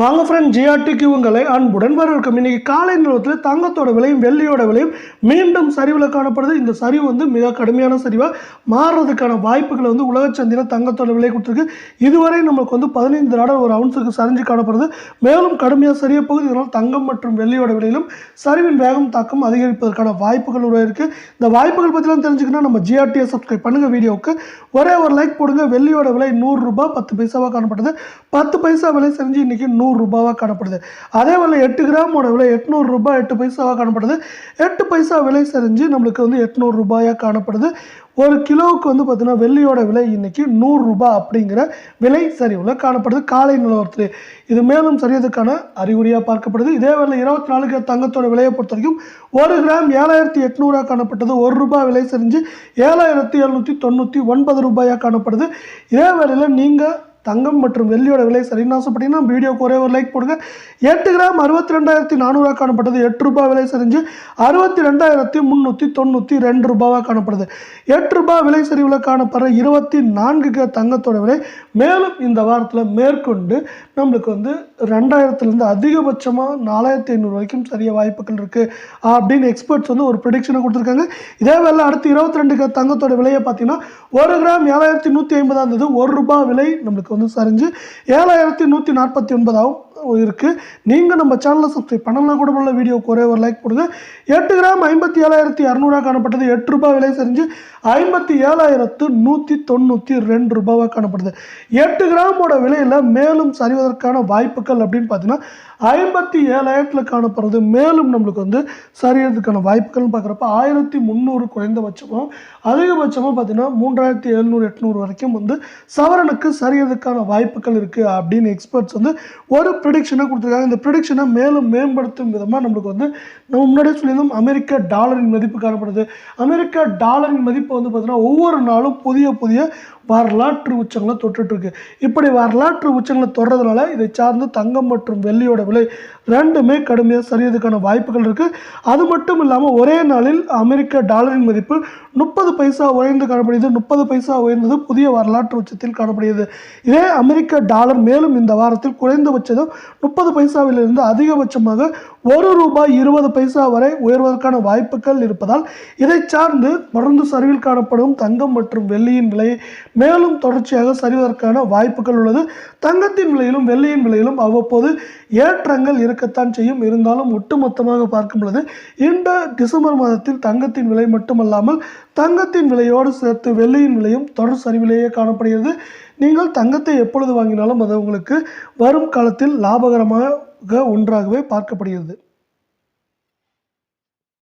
வாங்க ஃப்ரெண்ட் ஜிஆர்டிக்கு உங்களை அன்புடன் வரவேற்கும். இன்னைக்கு காலை நிறுவனத்தில் தங்கத்தோட விலையும் வெள்ளியோட விலையும் மீண்டும் சரிவில் காணப்படுது. இந்த சரிவு வந்து மிக கடுமையான சரிவாக மாறுறதுக்கான வாய்ப்புகளை வந்து உலக சந்தையில் தங்கத்தோட விலை கொடுத்துருக்கு. இதுவரை நமக்கு வந்து பதினைந்து டாலர் ஒரு அவுன்ஸுக்கு சரிஞ்சு காணப்படுது. மேலும் கடுமையாக சரிய போகுது. இதனால் தங்கம் மற்றும் வெள்ளியோட விலையிலும் சரிவின் வேகம் தாக்கம் அதிகரிப்பதற்கான வாய்ப்புகள் உருவாயிருக்கு இந்த வாய்ப்புகள் பற்றிலாம் தெரிஞ்சுக்கணும் நம்ம ஜிஆர்டியை சப்ஸ்கிரைப் பண்ணுங்கள் வீடியோவுக்கு. ஒரே ஒரு லைக் போடுங்க. வெள்ளியோட விலை நூறுரூபா பத்து பைசாவாக காணப்படுது பத்து பைசா விலை செஞ்சு இன்னைக்கு நூறு ரூபாவாக காணப்படுது. அதே வேலை எட்டு கிராமோட விலை எட்நூறுரூபா எட்டு பைசாவாக காணப்படுது. எட்டு பைசா விலை செஞ்சு நம்மளுக்கு வந்து எட்நூறுரூபாயாக காணப்படுது. ஒரு கிலோவுக்கு வந்து பார்த்தீங்கன்னா வெள்ளியோட விலை இன்னைக்கு நூறுரூபா அப்படிங்கிற விலை சரிவில் காணப்படுது. காலை நிலவரத்தில் இது மேலும் சரியதுக்கான அறிகுறியாக பார்க்கப்படுது. இதே வேலை இருபத்தி நாலுக்கு தங்கத்தோட விலையை பொறுத்த வரைக்கும் ஒரு கிராம் ஏழாயிரத்தி எட்நூறாக காணப்பட்டது. ஒரு ரூபாய் விலை செஞ்சு ஏழாயிரத்தி எழுநூற்றி தொண்ணூற்றி ஒன்பது ரூபாயாக காணப்படுது. இதே வேலையில் நீங்கள் தங்கம் மற்றும் வெள்ளியோட விலை சரின்னு ஆசைப்பட்டீங்கன்னா வீடியோக்கு ஒரே ஒரு லைக் போடுங்க. எட்டு கிராம் அறுபத்தி ரெண்டாயிரத்தி நானூறுவா காணப்பட்டது எட்டு ரூபாய் விலை சரிஞ்சு அறுபத்தி ரெண்டாயிரத்தி முந்நூற்றி தொண்ணூற்றி ரெண்டு ரூபாவாக காணப்படுது. எட்டு ரூபாய் விலை சரிவில் காணப்படுற இருபத்தி நான்கு கிராம் தங்கத்தோட விலை மேலும் இந்த வாரத்தில் மேற்கொண்டு நம்மளுக்கு வந்து ரெண்டாயிரத்துலேருந்து அதிகபட்சமாக நாலாயிரத்தி ஐநூறு வரைக்கும் சரிய வாய்ப்புகள் இருக்குது அப்படின்னு எக்ஸ்பர்ட்ஸ் வந்து ஒரு ப்ரிடிக்ஷனை கொடுத்துருக்காங்க. இதே வேலை அடுத்து இருபத்தி ரெண்டு கிராம் தங்கத்தோட விலையை பார்த்தீங்கன்னா ஒரு கிராம் ஏழாயிரத்தி நூற்றி ஐம்பதாக இருந்தது ஒரு ரூபாய் விலை நம்மளுக்கு வந்து சரிஞ்சு ஏழாயிரத்தி நூற்றி நாற்பத்தி ஒன்பதாகவும் இருக்குது நீங்கள் நம்ம சேனலை சப்ஸ்கிரைப் பண்ணலாம் கூட உள்ள வீடியோக்கு ஒரே ஒரு லைக் கொடுங்க. எட்டு கிராம் ஐம்பத்தி ஏழாயிரத்தி இரநூறுவா காணப்பட்டது. எட்டு ரூபாய் விலை செஞ்சு ஐம்பத்தி ஏழாயிரத்து நூற்றி தொண்ணூற்றி ரெண்டு ரூபாவாக காணப்படுது. எட்டு கிராமோட விலையில் மேலும் சரிவதற்கான வாய்ப்புகள் அப்படின்னு பார்த்தீங்கன்னா ஐம்பத்தி ஏழாயிரத்தில் காணப்படுறது மேலும் நம்மளுக்கு வந்து சரியறதுக்கான வாய்ப்புகள்னு பார்க்குறப்ப ஆயிரத்தி முந்நூறு குறைந்தபட்சமும் அதிகபட்சமாக பார்த்தீங்கன்னா மூன்றாயிரத்தி எழுநூறு எட்நூறு வரைக்கும் வந்து சவரனுக்கு சரியறதுக்கான வாய்ப்புகள் இருக்குது அப்படின்னு எக்ஸ்பர்ட்ஸ் வந்து ஒரு ப்ரிடிக்ஷனை கொடுத்துருக்காங்க. இந்த ப்ரிடிக்ஷனை மேலும் மேம்படுத்தும் விதமாக நம்மளுக்கு வந்து நம்ம முன்னாடியே சொல்லியிருந்தோம் அமெரிக்க டாலரின் மதிப்பு காணப்படுது. அமெரிக்க டாலரின் மதிப்பு வந்து பார்த்திங்கன்னா ஒவ்வொரு நாளும் புதிய புதிய வரலாற்று உச்சங்களை தொட்டுட்ருக்கு இப்படி வரலாற்று உச்சங்களை தொடர்றதுனால இதை சார்ந்து தங்கம் மற்றும் வெள்ளியோட விலை ரெண்டுமே கடுமையாக சரியதுக்கான வாய்ப்புகள் இருக்குது அது மட்டும் இல்லாமல் ஒரே நாளில் அமெரிக்க டாலரின் மதிப்பு முப்பது பைசா உயர்ந்து காணப்படுகிறது. முப்பது பைசா உயர்ந்தது புதிய வரலாற்று உச்சத்தில் காணப்படுகிறது. இதே அமெரிக்க டாலர் மேலும் இந்த வாரத்தில் குறைந்தபட்சம் முப்பது பைசாவிலிருந்து அதிகபட்சமாக ஒரு ரூபாய் இருபது பைசா வரை உயர்வதற்கான வாய்ப்புகள் இருப்பதால் இதை சார்ந்து தொடர்ந்து சரிவில் காணப்படும் தங்கம் மற்றும் வெள்ளியின் விலையை மேலும் தொடர்ச்சியாக சரிவதற்கான வாய்ப்புகள் உள்ளது. தங்கத்தின் விலையிலும் வெள்ளியின் விலையிலும் அவ்வப்போது ஏற்றங்கள் இருக்கத்தான் செய்யும். இருந்தாலும் ஒட்டுமொத்தமாக பார்க்கும் பொழுது இந்த டிசம்பர் மாதத்தில் தங்கத்தின் விலை மட்டுமல்லாமல் தங்கத்தின் விலையோடு சேர்த்து வெள்ளியின் விலையும் தொடர் சரிவிலேயே காணப்படுகிறது. நீங்கள் தங்கத்தை எப்பொழுது வாங்கினாலும் அது உங்களுக்கு வரும் காலத்தில் லாபகரமாக ஒன்றாகவே பார்க்கப்படுகிறது.